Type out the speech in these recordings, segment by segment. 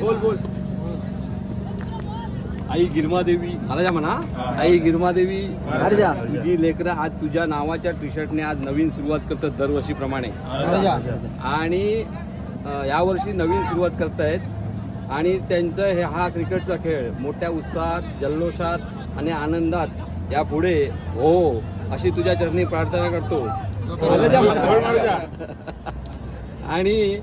बोल बोल आई गिरमादेवी मला जा म्हणा. आई गिरमादेवी तुझी लेकरं आज तुझ्या नावाच्या टी शर्टने आज नवीन सुरुवात करतात दरवर्षीप्रमाणे. आणि यावर्षी नवीन सुरुवात करतायत. आणि त्यांचं हे हा क्रिकेटचा खेळ मोठ्या उत्साहात जल्लोषात आणि आनंदात यापुढे हो. अशी तुझ्या चरणी प्रार्थना करतो. आणि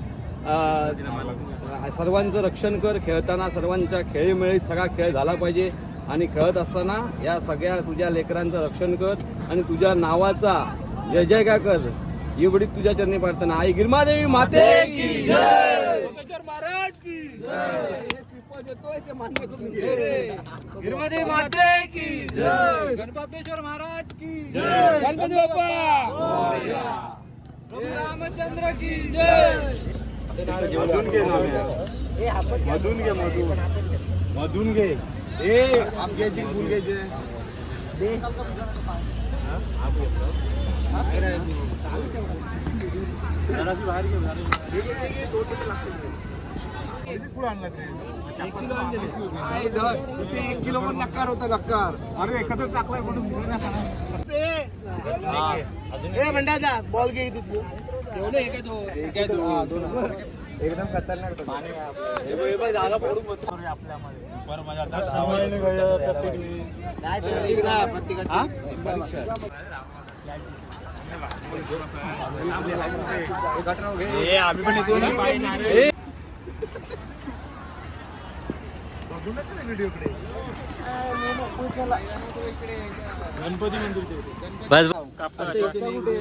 सर्वांचं रक्षण कर. खेळताना सर्वांच्या खेळीमेळीत सगळा खेळ झाला पाहिजे. आणि खेळत असताना या सगळ्या तुझ्या लेकरांचं रक्षण कर. आणि तुझ्या नावाचा जय जयकार कर एवढी तुझ्या चरणी प्रार्थना. आई गिरमादेवी माते की जय! महाराज की जय! देतोय ते मान्य करून घे. गिरमादेवी माते की जय. गणपतेश्वर महाराज की जय. गणपती बाप्पा. प्रभू रामचंद्र की जय. मधून घे मधून घे मधून. मधून घे. ए आमच्याची फुल घ्यायचे. एक किलो पण नक्कार होता नक्कार अरे एकत्र टाकलाय म्हणून बॉल घे तिथली ठेवलं एक आहे तो एक आहे तो एकदम खतरनाक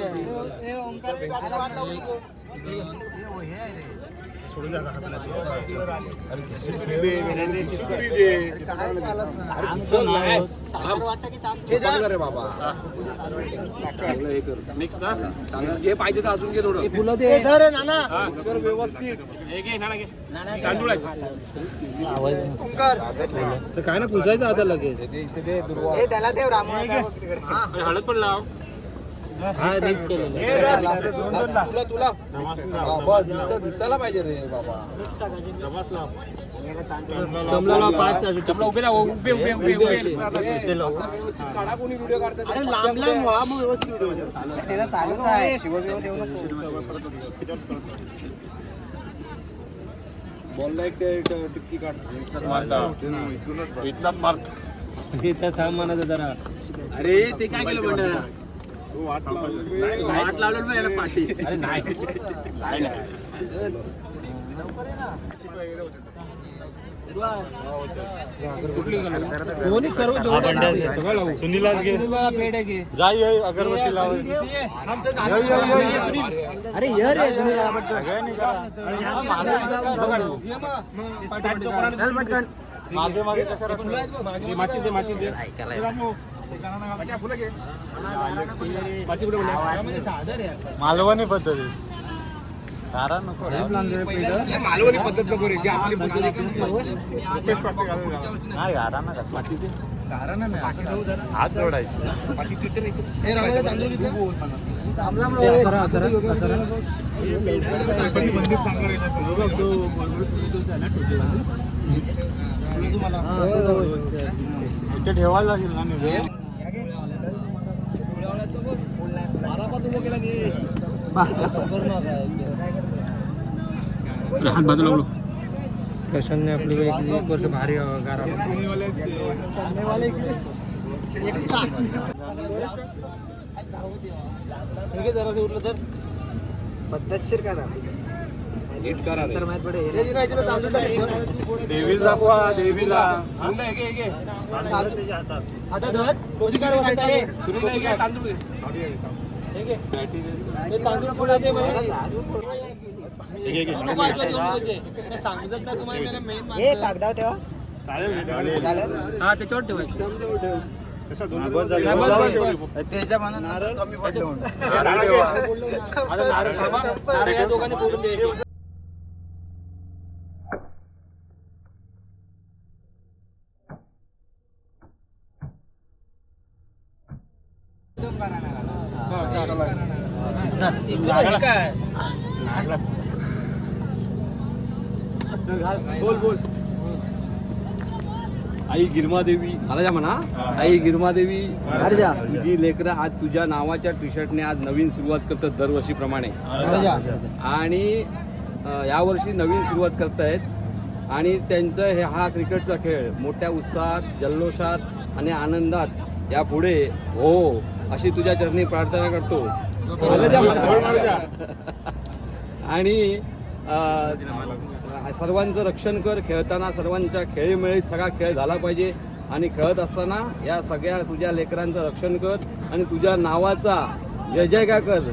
हे बघ, हे बघ, झाला पडून बसतो. आम्ही पण येतो ना गणपती मंदिर पकडलं रे. बाबा चांगलं हे कर मिक्स ना चांगलं घे पाहिजे तर अजून घे थोडं फुलं दे धर नाना. सर व्यवस्थित हे घे नाना घे तांदूळ आहे तर काय ना पुजायचं आता लगेच त्याला देव रामा आणि हळद पण लाव. हा मिक्स केलेलं. तुला तुला. बस दिसतं दिसायला पाहिजे रे बाबा. कमलाला पाच आपला उभे लाव उभे उभे उभे उभे. व्यवस्थित काढा कोणी व्हिडिओ काढतात अरे लांब लांब व्हा मग व्यवस्थित त्याचा चालूच आहे. शिवबिव देऊ नको. बॉलला एक मारतो. इथं थांब म्हणा जरा. अरे ते काय केलं म्हणणार वाट लावलं. ना याला पाठी. अरे नाही? कोणी सर्व अगरबत्ती लाव अरे ये रे सुनील पटकन. मागे मागे कसं माती दे माती दे. कुठे मालवणी पद्धती सारा नको मालवणी पद्धत नको. रे आपली नाही गारा ना माती हात जोडायची. हे ठेवायला लागेल ना हात बाजूला कशाने आपली एक वर्ष भारी गारा जरा उरलं तर. पद्धतशीर करा देवी दाखवा देवीला. आता धर कोणी काय तांदूळ? तांदूळ पुढे दे मला. हे कागदाव तेव्हा? हा त्याच्यावर ठेवायचं. त्याच्या मनात नारळ कमी पडलं म्हणून. आता नारळ थांबा. नारळ या दोघांनी फोडून द्यायचे. बोल बोल आई गिरमादेवी. मला जा म्हणा आई गिरमादेवी. तुझी लेकरं आज तुझ्या नावाच्या टी शर्टने आज नवीन सुरुवात करतात दरवर्षीप्रमाणे. आणि यावर्षी नवीन सुरुवात करतायत. आणि त्यांचं हे हा क्रिकेटचा खेळ मोठ्या उत्साहात जल्लोषात आणि आनंदात यापुढे हो. अशी तुझ्या चरणी प्रार्थना करतो. आणि सर्वांचं रक्षण कर. खेळताना सर्वांच्या खेळीमेळीत सगळा खेळ झाला पाहिजे. आणि खेळत असताना या सगळ्या तुझ्या लेकरांचं रक्षण कर. आणि तुझ्या नावाचा जय जय का कर.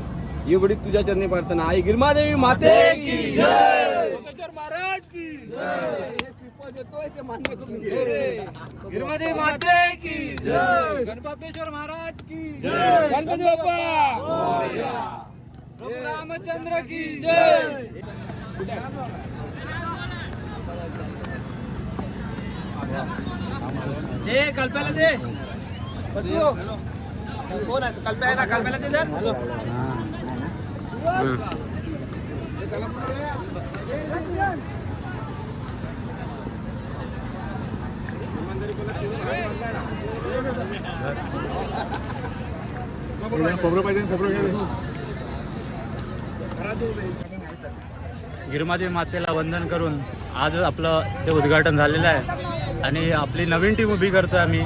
एवढी तुझ्या चरणी प्रार्थना. आई गिरमादेवी माते की जय! महाराज की जय! हे श्रीफळ देतोय ते मान्य करून घे. गिरमादेवी माते की जय। गणपतेश्वर महाराज की जय। गणपती बाप्पा प्रभू रामचंद्र की जय। ए कल्प्याला दे। कोण आहे कल्प्या आहे ना कल्प्याला दे जर. गिरमादेवी मातेला वंदन करून आज आपलं ते उद्घाटन झालेलं आहे. आणि आपली नवीन टीम उभी करतो आम्ही.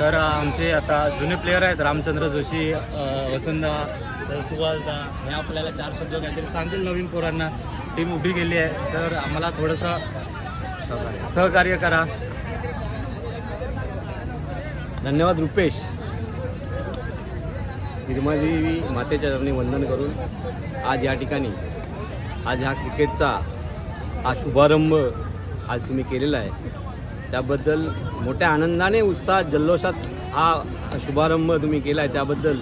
तर आमचे आता जुने प्लेयर आहेत रामचंद्र जोशी अ, वसंतदा तर सुभाषदा हे आपल्याला चार शब्द काहीतरी सांगतील नवीन पोरांना. टीम उभी केली आहे. तर आम्हाला थोडंसं सहकार्य करा. धन्यवाद रुपेश. निर्मादेवी मातेच्या चरणी वंदन करून आज या ठिकाणी आज ह्या क्रिकेटचा हा शुभारंभ आज तुम्ही केलेला आहे. त्याबद्दल मोठ्या आनंदाने उत्साहात जल्लोषात हा शुभारंभ तुम्ही केला आहे. त्याबद्दल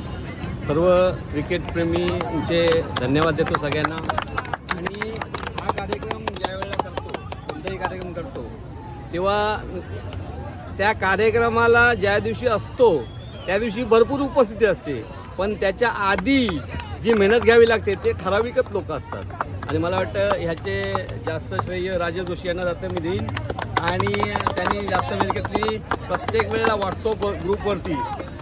सर्व क्रिकेटप्रेमींचे धन्यवाद देतो सगळ्यांना. आणि हा कार्यक्रम ज्या वेळेला करतो कोणताही कार्यक्रम करतो तेव्हा त्या कार्यक्रमाला ज्या दिवशी असतो त्या दिवशी भरपूर उपस्थिती असते. पण त्याच्या आधी जी मेहनत घ्यावी लागते ते ठराविकच लोक असतात. आणि मला वाटतं ह्याचे जास्त श्रेय राजे जोशी यांना जातं मी देईन. आणि त्यांनी जास्त मेहनत घेतली प्रत्येक वेळेला व्हॉट्सअप ग्रुपवरती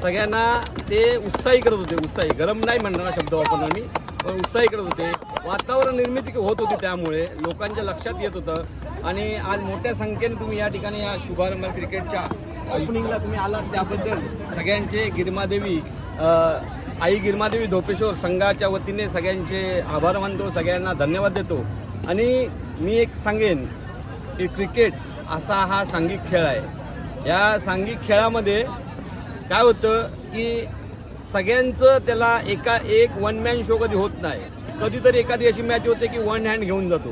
सगळ्यांना ते उत्साही करत होते उत्साही. गरम नाही म्हणणार शब्द वापरणार मी. उत्साही करत होते. वातावरण निर्मिती होत होती त्यामुळे लोकांच्या लक्षात येत होतं. आणि आज मोठ्या संख्येने तुम्ही या ठिकाणी या शुभारंभ क्रिकेटच्या ओपनिंगला तुम्ही आलात. त्याबद्दल सगळ्यांचे गिरमादेवी आई गिरमादेवी धोपेश्वर संघाच्या वतीने सगळ्यांचे आभार मानतो. सगळ्यांना धन्यवाद देतो. आणि मी एक सांगेन की क्रिकेट असा हा सांघिक खेळ आहे. या सांघिक खेळामध्ये काय होतं की सगळ्यांचं त्याला एका एक वन मॅन शो कधी होत नाही. कधीतरी एखादी अशी मॅच होते की वन हँड घेऊन जातो.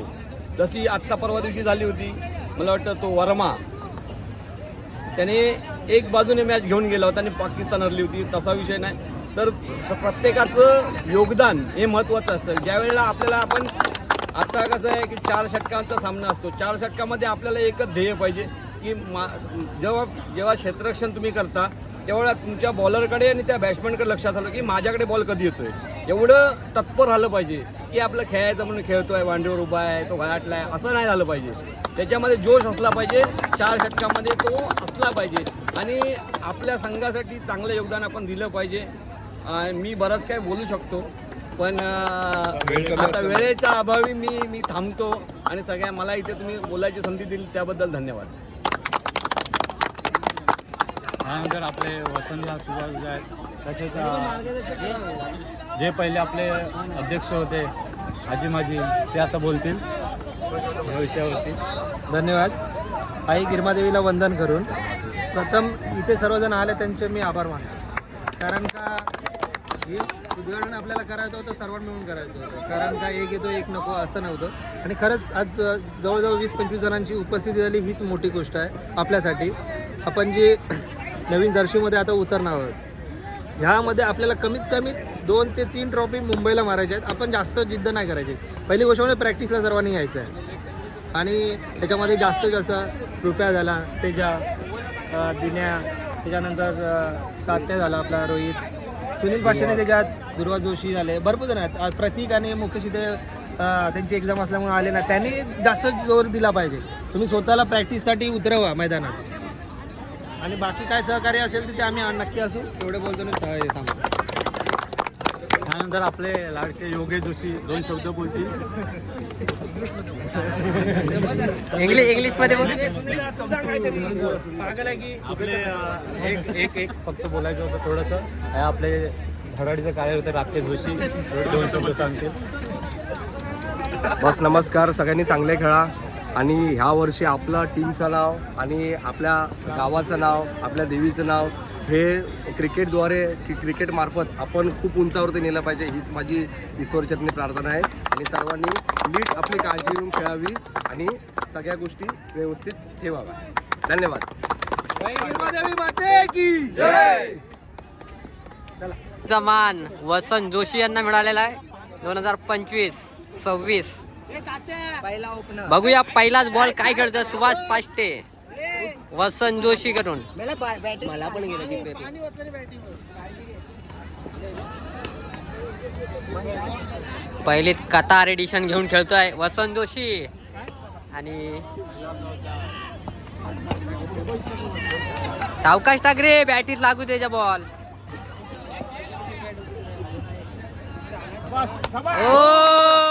जशी आत्ता परवा दिवशी झाली होती मला वाटतं तो वर्मा. त्याने एक बाजूने मॅच घेऊन गेला होता आणि पाकिस्तान हरली होती तसा विषय नाही. तर प्रत्येकाचं योगदान हे महत्त्वाचं असतं. ज्यावेळेला आपल्याला आपण आता कसं आहे की चार षटकांचा सामना असतो. चार षटकामध्ये आपल्याला एकच ध्येय पाहिजे की मा जेव्हा जेव्हा क्षेत्ररक्षण तुम्ही करता तेवढा तुमच्या बॉलरकडे आणि त्या बॅट्समॅनकडे लक्षात आलं की माझ्याकडे बॉल कधी येतोय. एवढं तत्पर राहिलं पाहिजे की आपलं खेळायचं म्हणून खेळतोय वांडीवर उभा आहे तो गळाटला आहे असं नाही झालं पाहिजे. त्याच्यामध्ये जोश असला पाहिजे चार षटकामध्ये तो असला पाहिजे. आणि आपल्या संघासाठी चांगलं योगदान आपण दिलं पाहिजे. मी बरंच काय बोलू शकतो पण आता वेळेच्या अभावी मी मी थांबतो. आणि सगळ्या मला इथे तुम्ही बोलायची संधी दिली त्याबद्दल धन्यवाद. त्यानंतर आपले वसंतला सुभाष आहेत तसेच जे पहिले आपले अध्यक्ष होते आजी माजी ते आता बोलतील या विषयावरती. धन्यवाद. आई गिरमादेवीला वंदन करून प्रथम इथे सर्वजण आले त्यांचे मी आभार मानतो. कारण का हे उद्घाटन आपल्याला करायचं होतं सर्वांना मिळून करायचं होतं. कारण का एक येतो एक नको असं नव्हतं. आणि खरंच आज जवळजवळ वीस पंचवीस जणांची उपस्थिती झाली हीच मोठी गोष्ट आहे आपल्यासाठी. आपण जे नवीन जर्सीमध्ये आता उतरणार आहोत. ह्यामध्ये आपल्याला कमीत कमी दोन ते तीन ट्रॉफी मुंबईला मारायच्या आहेत. आपण जास्त जिद्द नाही करायची. पहिली गोष्ट म्हणजे प्रॅक्टिसला सर्वांनी यायचं आहे. आणि त्याच्यामध्ये जास्त जास्त रुपया झाला. तेजा दिन्या त्याच्यानंतर तात्या झाला आपला रोहित. सुनील पाशाने त्याच्यात दुर्वा जोशी झाले. भरपूर जण आहेत. प्रतीक आणि मुकेश इथे त्यांची एक्झाम असल्यामुळे आले ना. त्यांनी जास्त जोर दिला पाहिजे. तुम्ही स्वतःला प्रॅक्टिससाठी उतरवा मैदानात. आणि बाकी काय सहकार्य असेल तर ते आम्ही नक्की असू. एवढे बोलतो ना सा- थांबतो त्यानंतर आपले लाडके योगेश जोशी दोन शब्द बोलतील. इंग्लिश इंग्लिशमध्ये बोल. पागल आहे की आपले एक एक एक फक्त बोलायचं होतं थोडंसं. हे आपले धडाडीचे काय होते राकेश जोशी. थोडे दोन शब्द सांगतील. बस नमस्कार सगळ्यांनी चांगले खेळा. आणि ह्या वर्षी आपलं टीमचं नाव आणि आपल्या गावाचं नाव आपल्या देवीचं नाव हे क्रिकेटद्वारे क्रिकेटमार्फत आपण खूप उंचावरती नेलं पाहिजे हीच माझी ईश्वरचरणी प्रार्थना आहे. आणि सर्वांनी नीट आपली काळजी घेऊन खेळावी आणि सगळ्या गोष्टी व्यवस्थित ठेवाव्या. धन्यवाद. देवी चा मान वसंत जोशी यांना मिळालेला आहे. दोन हजार पंचवीस सव्वीस बघूया पहिलाच बॉल काय खेळतो सुभाष पाष्टे. वसंत जोशी करून मला पण गेलं तिकडे पहिली कतार एडिशन घेऊन खेळतोय वसंत जोशी. आणि सावकाश टाक रे बॅटीत लागू त्याच्या बॉल ओ!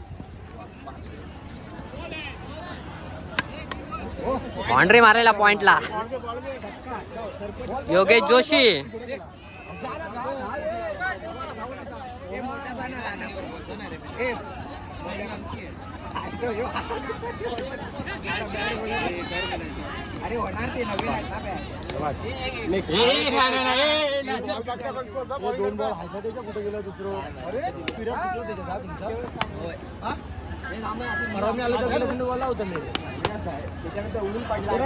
बाउंड्री मारायला पॉइंटला. योगेश जोशी. अरे होणार ते नवीन आहेत ना दोन बॉल हायचा त्याच्या कुठे गेला दुसरं. मी आलो तर गेला त्याच्यानंतर उडून पडला